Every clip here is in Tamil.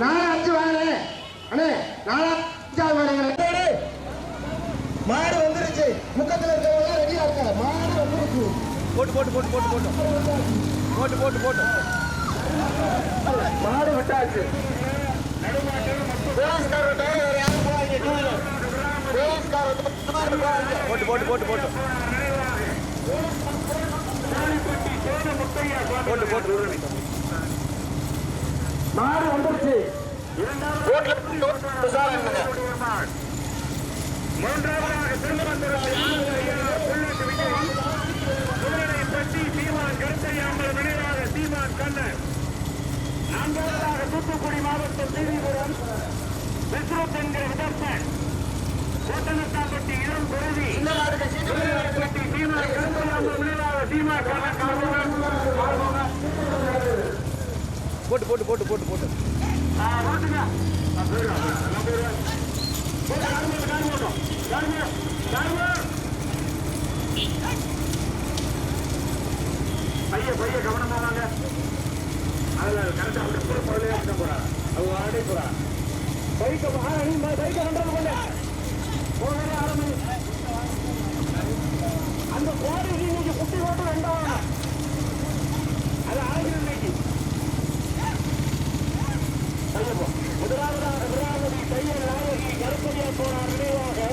நாலு அஞ்சு வாங்க அண்ணே நாலு அஞ்சாவது வாங்க மாடு வந்துருச்சு. முக்கத்துல இருக்கவங்க ரெடியா இருக்காங்க. மாடு வந்துருச்சு. போட்டு போட்டு போட்டு போட்டு போட்டு. போட்டு போட்டு போட்டு. மாடு விட்டாச்சு. போலீஸ்காரர் தவிர வேற யாரும் போகாதீங்க டூ வீலர் போலீஸ்காரர் தவிர போகாதீங்க. போட்டு போட்டு போட்டு போட்டு. போட்டு போட்டு. மாடு வந்துருச்சு மூன்றாவதாக திரும்ப வந்துள்ள பற்றி சீமான் கருத்தையாமல் வினையாக சீமான் கண்ணன் நான்காவதாக தூத்துக்குடி மாவட்டம் தேவிபுரம் விஸ்வத் என்கிற விதர்சன் கோட்டனத்தாப்பட்டி இளம் குருவி சீமான் கருத்தையாமல் வினையாக சீமான் கண்ணன் போட்டு போட்டு போட்டு போட்டு போட்டு. ஓட்டுங்க எல்லாம் போயிடுவேன் வாங்க. அதுல கரெக்டா அப்படி கூட பொருளே அப்படி போறா. அவங்க ஆடே போறா. பைக்க பைக்க கண்ட்ரோல் பண்ண போகவே ஆரம்பி அந்த கோடி இன்னைக்கு குட்டி ஓட்டு வேண்டாம் அது ஆகிரும் முதலாவதாக முதலாவது தையல் நாயகி கருப்படியா போனார் நினைவாக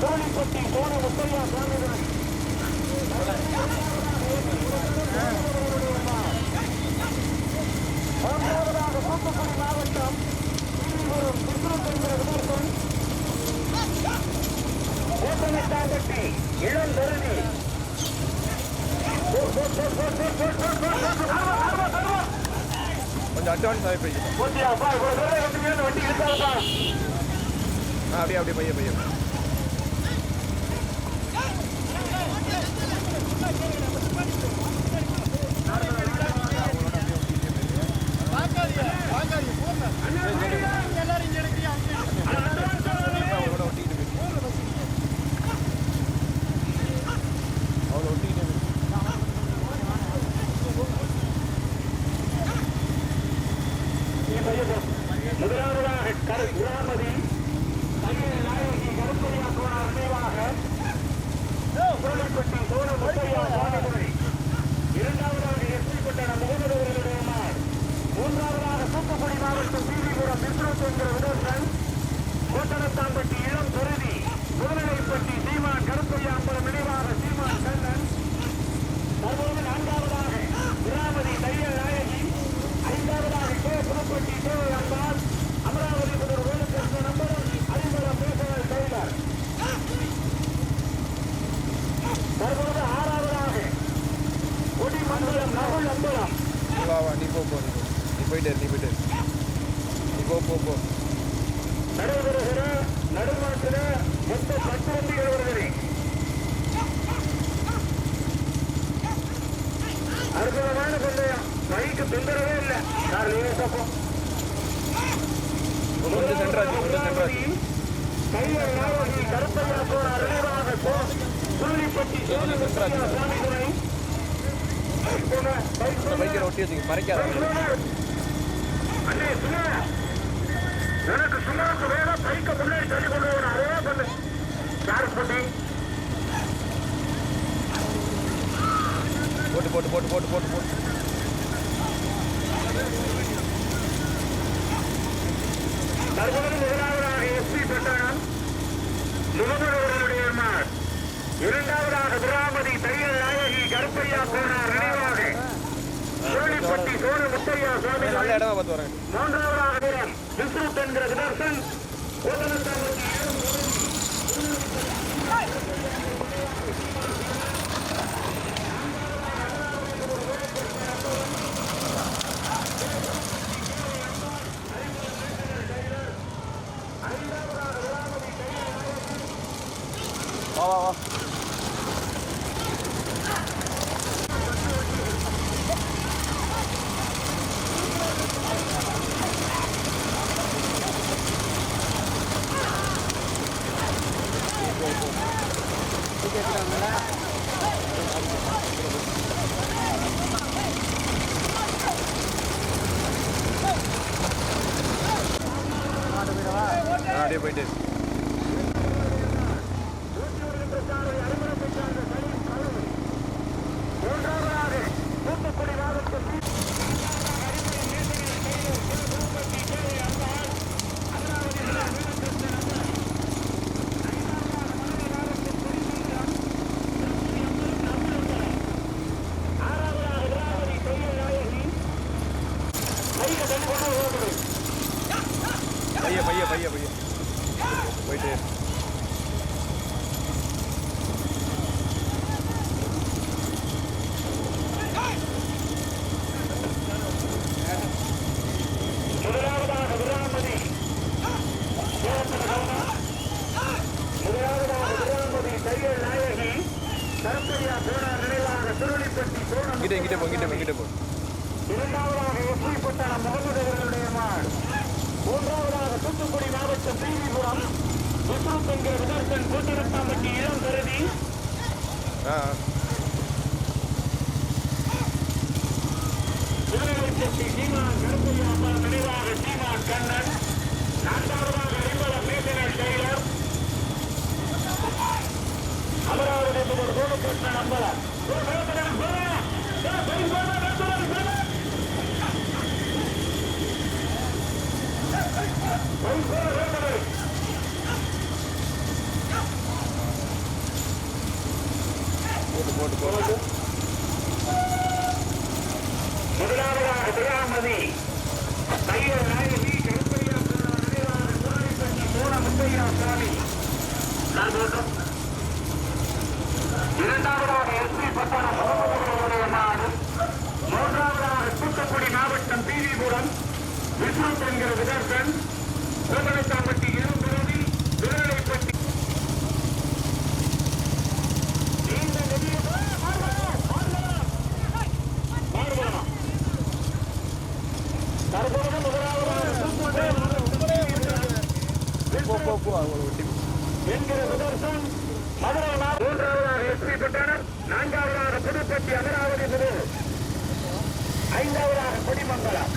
தோழிப்பட்டி போன முத்தையா சுவாமிநாதன் தூத்துக்குடி மாவட்டம் ஓட்டமிட்டாம்பட்டி இளம் தருணி கொஞ்சம் அட்வான்ஸ் ஆகி போய்க்கு அப்படியே அப்படியே பையன் பையன் கருப்பையா போற அறிவாக சூரியப்பட்டி சாமி துணை பைக்கில் ஒட்டி வச்சுங்க பறிக்காத உனக்கு சும்மாவுக்கு வேலை பைக்கை முன்னாடி தள்ளி கொண்டு வரணும் அதே பண்ணு சார்ஜ் பண்ணி போட்டு போட்டு போட்டு போட்டு போட்டு போட்டு தற்போது முதலாவதாக எஸ்பி பட்டாளம் முகமது மார் இரண்டாவதாக திராமதி தையல் நாயகி கருப்பையா போனார் நினைவாக. சோழிப்பட்டி சோழ முத்தையா சுவாமி மூன்றாவதாக விஸ்ருத் என்கிற விதர்சன் கோட்டனத்தாம்பட்டி வா வா வா போயிட்டு ஊட்டி வருகின்ற சாலை அறிமுகத்தை சார்ந்த சலீம் கழுவு மூன்றாவதாக தூத்துக்குடி மாவட்டம் பி. அடிப்படை மேசையில் கையில் சிறு திருப்பதி கேள்வி அம்பாள் அமராவதி விழா வீரத்திற்கு நம்பர் ஐந்தாவதாக மதுரை மாவட்டம் கொடிமங்கலம் திருப்பதி அம்பலம் நம்புகிறேன் ஆறாவதாக விழாவதி கையில் நாயகி கைக தனிப்பட்ட ஓடுது பைய பைய பைய பைய போயிட்டு முதலாவதாக விராமதி முதலாவதாக விராமதி தையல் நாயகி கருப்பையா போனார் நினைவாக திருளிப்பட்டி சோழன் இங்கிட்ட இங்கிட்ட போ இங்கிட்ட போ இங்கிட்ட போ இரண்டாவதாக எஸ்பி பட்டணம் முகமது அவர்களுடைய மாள் மூன்றாவதாக தூத்துக்குடி மாவட்டம் தீவிபுரம் விஸ்வத் என்கிற விதர்சன் கூட்டரத்தாம்பட்டி இளம் கருதி ஆ ஆ. திருநெல்வேலி சீமான் கருப்பையா அப்பா நினைவாக சீமான் கண்ணன் நான்காவதாக அறிமலம் மேசனர் டெய்லர் அமராவதி முதல் கோபப்பட்ட போட்டு போட்டு போட்டு முதலாவதாக திராமதி தையல் நாயகி கருப்பையா போனார் நினைவாக முத்தையா சுவாமி பட்டணம் மூன்றாவதாக தூத்துக்குடி மாவட்டம் பீவிபுரம் விஸ்வத் என்கிற விதர்சன் கோமலத்தாம்பட்டி இரும்புரவி திருநெல்வேலிப்பட்டி நீண்ட நெடிய மாறுபடலாம் தற்போது முதலாவதாக என்கிற சுதர்சன் மதுரை மூன்றாவதாக எஸ்பி பட்டணம் நான்காவதாக புதுப்பட்டி அமராவதி புது. ஐந்தாவதாக குடிமங்கலம்.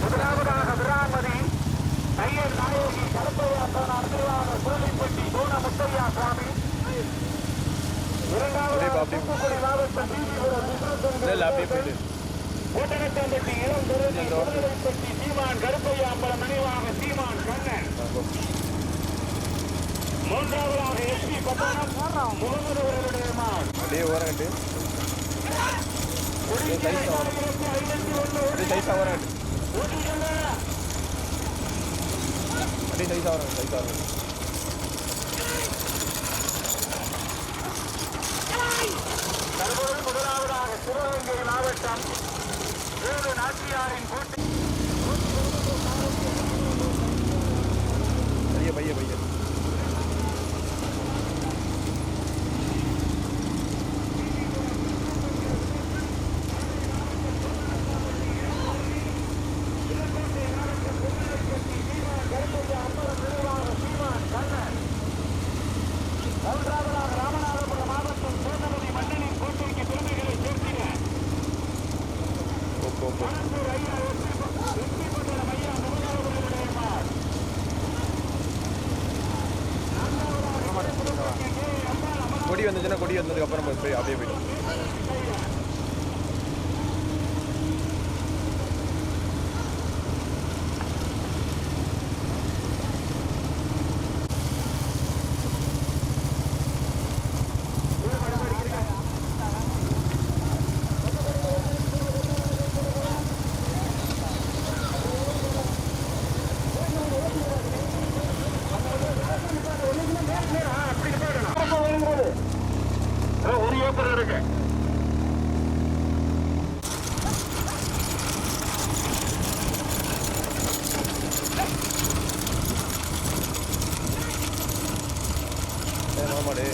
முதலாவதாக விராமதி தையல் நாயகி பூன முத்தையா சுவாமி தூத்துக்குடி மாவட்டம் தீவிபுரம் இளம் சீமான் கருப்பையா அம்பலம் நினைவாக சீமான் கண்ணன் போ. பட்டணம் முகமது அவர்களுடைய மான் அப்படியே ஓரங்கட்டு முதலாவதாக சிவகங்கை மாவட்டம் வேலு நாச்சியாரின் கூட்டு ஏ மாமாடு?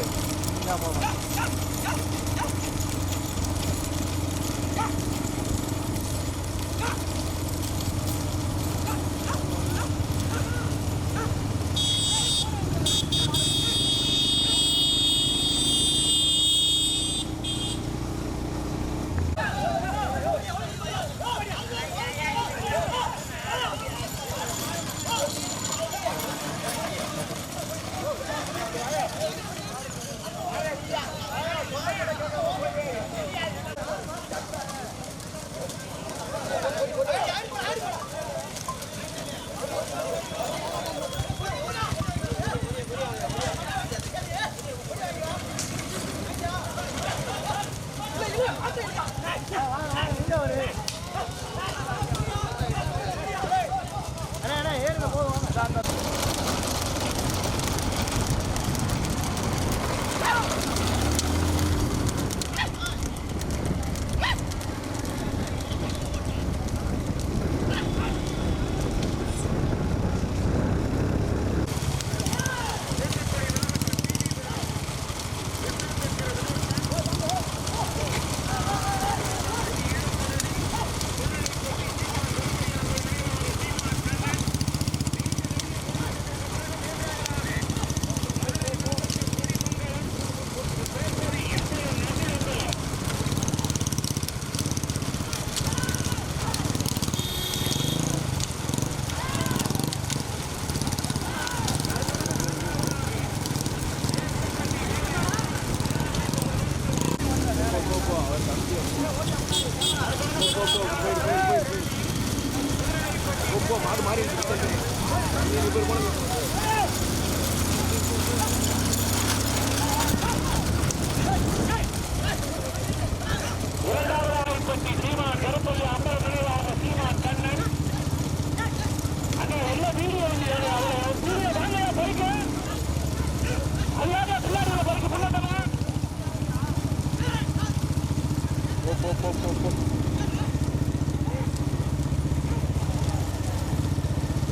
மாடு மாறி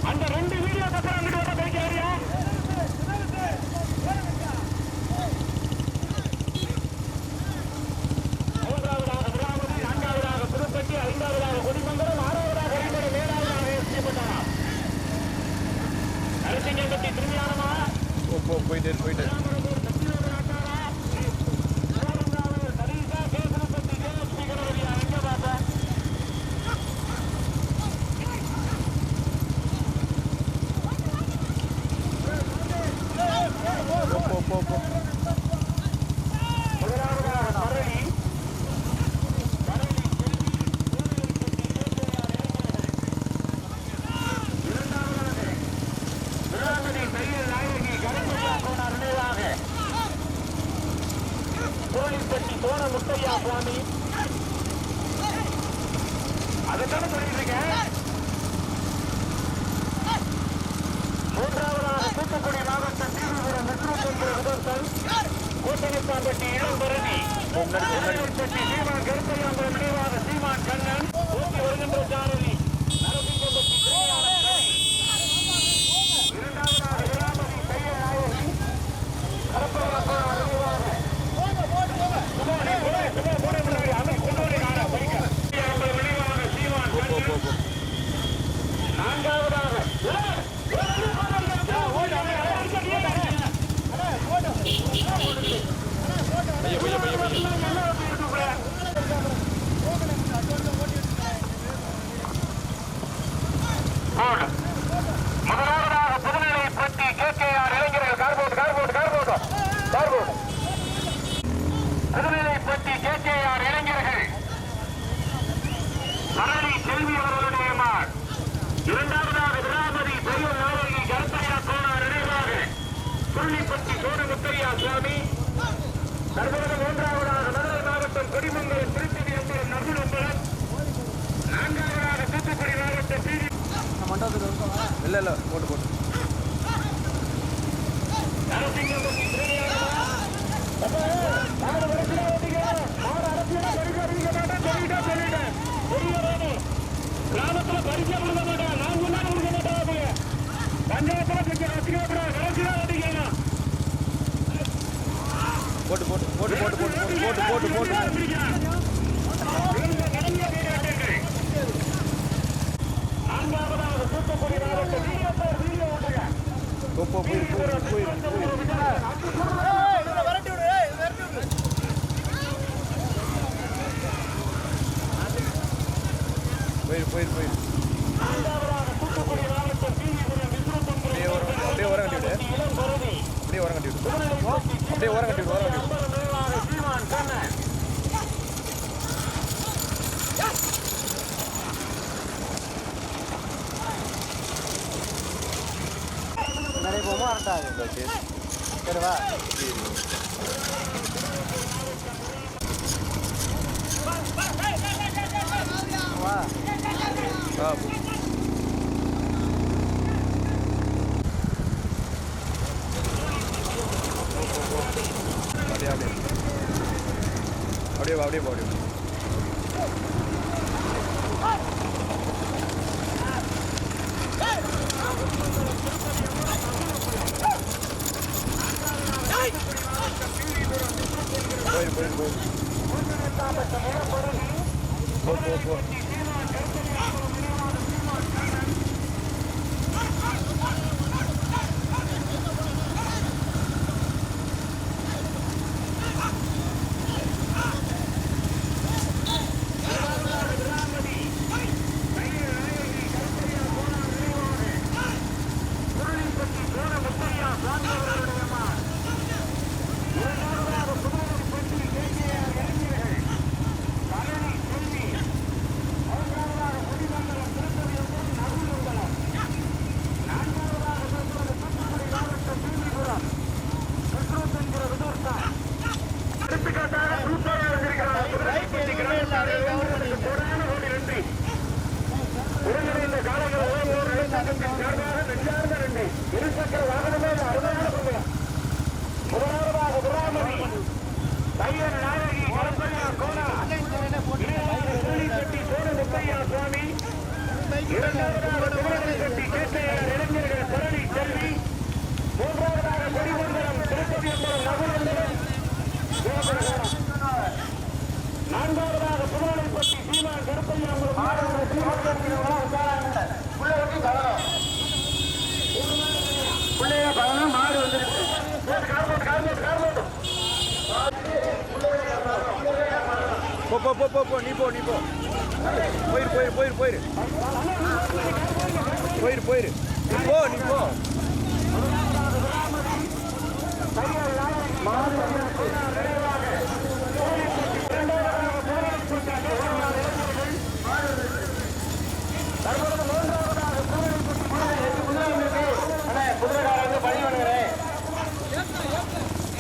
அந்த ரெண்டு வீடியோக்கு அப்புறம் அங்கிட்டு வர பைக் ஏறியா மூன்றாவதாக விடாமதி நான்காவதாக புதுப்பட்டி ஐந்தாவதாக கொடிமங்கலம் ஆறாவதாக இரண்டு ஏழாவதாக எஸ்டிப்பட்டாரா அரசிங்கம்பட்டி திரும்பியானமா? போயிட்டு போயிட்டு இல்லை இல்லை. போட்டு போட்டு. கிராமத்துல பரிசு கொடுக்க மாட்டேன் நான் முன்னாடி கொடுக்க மாட்டேன் பஞ்சாயத்துல கொஞ்சம் அத்திரிக்கப்படா கலெக்டரா ஓட்டிக்கலாம் போட்டு போட்டு போட்டு போட்டு போட்டு போட்டு போட்டு போட்டு. போ போயிரு போயிரு போயிரு போயிரு போயிரு போயிரு அப்படியே ஓரம் அப்படியே ஓரம் ターンだけこれはビールは Valeu, valeu, valeu.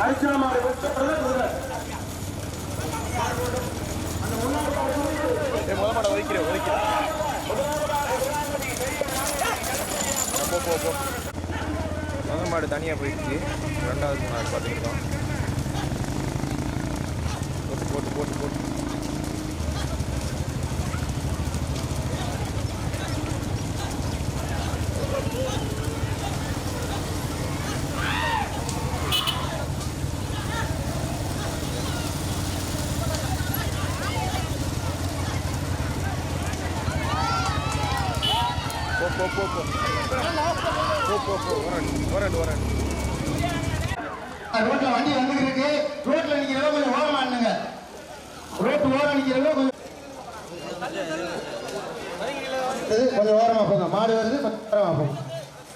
அரிசனமாக முதமாட ஒதுக்கிறேன் ஒதுக்கிறேன் போ போ போ. மாடு தனியாக போயிடுச்சு. ரெண்டாவது மாடு பார்த்துக்கிட்டோம்.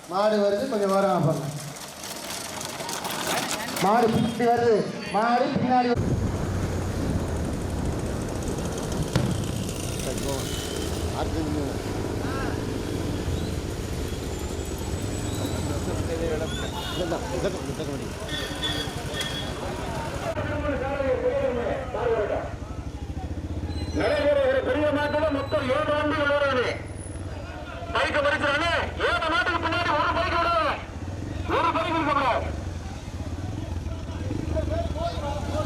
மாடு வருது கொஞ்சம் வர பாருங்க மாடு பின்னாடி வருது. மாடு பின்னாடி நடைபெறுகிற பெரிய மாற்றம் மொத்தம் ஏழு ஆண்டு வருகிறது பைக்க பறிக்கிறானே